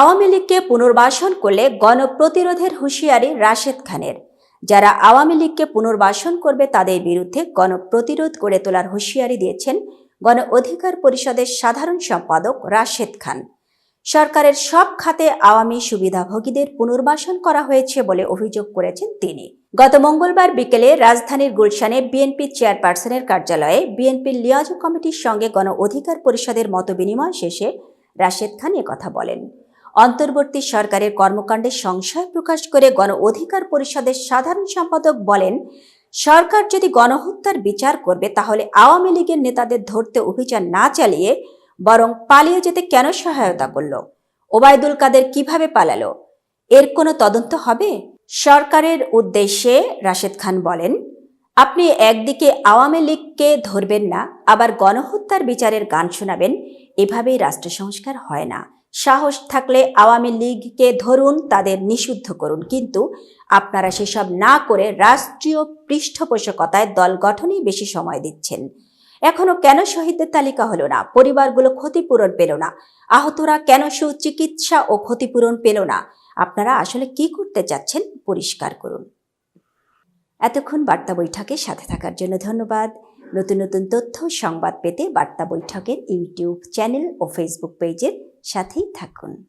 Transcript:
আওয়ামী লীগকে পুনর্বাসন করলে গণপ্রতিরোধের হুঁশিয়ারি রাশেদ খানের। যারা আওয়ামী লীগকে পুনর্বাসন করবে তাদের বিরুদ্ধে গণপ্রতিরোধ গড়ে তোলার হুঁশিয়ারি দিয়েছেন গণ অধিকার পরিষদের সাধারণ সম্পাদক রাশেদ খান। সরকারের সব খাতে আওয়ামী সুবিধাভোগীদের পুনর্বাসন করা হয়েছে বলে অভিযোগ করেছেন তিনি। গত মঙ্গলবার বিকেলে রাজধানীর গুলশানে বিএনপি চেয়ারপারসনের কার্যালয়ে বিএনপির লিয়াজো কমিটির সঙ্গে গণ অধিকার পরিষদের মতবিনিময় শেষে রাশেদ খান কথা বলেন। অন্তর্বর্তী সরকারের কর্মকাণ্ডে সংশয় প্রকাশ করে গণ অধিকার পরিষদের সাধারণ সম্পাদক বলেন, সরকার যদি গণহত্যার বিচার করবে, তাহলে আওয়ামী লীগের নেতাদের ধরতে অভিযান না চালিয়ে বরং পালিয়ে যেতে কেন সহায়তা করল? ওবায়দুল কাদের কীভাবে পালালো? এর কোনো তদন্ত হবে? সরকারের উদ্দেশ্যে রাশেদ খান বলেন, আপনি একদিকে আওয়ামী লীগকে ধরবেন না, আবার গণহত্যার বিচারের গান শোনাবেন, এভাবেই রাষ্ট্র সংস্কার হয় না। সাহস থাকলে আওয়ামী লীগকে ধরুন, তাদের নিষিদ্ধ করুন। কিন্তু আপনারা সেসব না করে রাষ্ট্রীয় পৃষ্ঠপোষকতায় দল গঠনেই বেশি সময় দিচ্ছেন। এখনও কেন শহীদদের তালিকা হলো না? পরিবারগুলো ক্ষতিপূরণ পেল না। আহতরা কেন সুচিকিৎসা ও ক্ষতিপূরণ পেল না? আপনারা আসলে কি করতে চাচ্ছেন? পরিষ্কার করুন। এতক্ষণ বার্তা বৈঠকে সাথে থাকার জন্য ধন্যবাদ। নতুন নতুন তথ্য, সংবাদ পেতে বার্তা বৈঠকের ইউটিউব চ্যানেল ও ফেসবুক পেজের সাথেই থাকুন।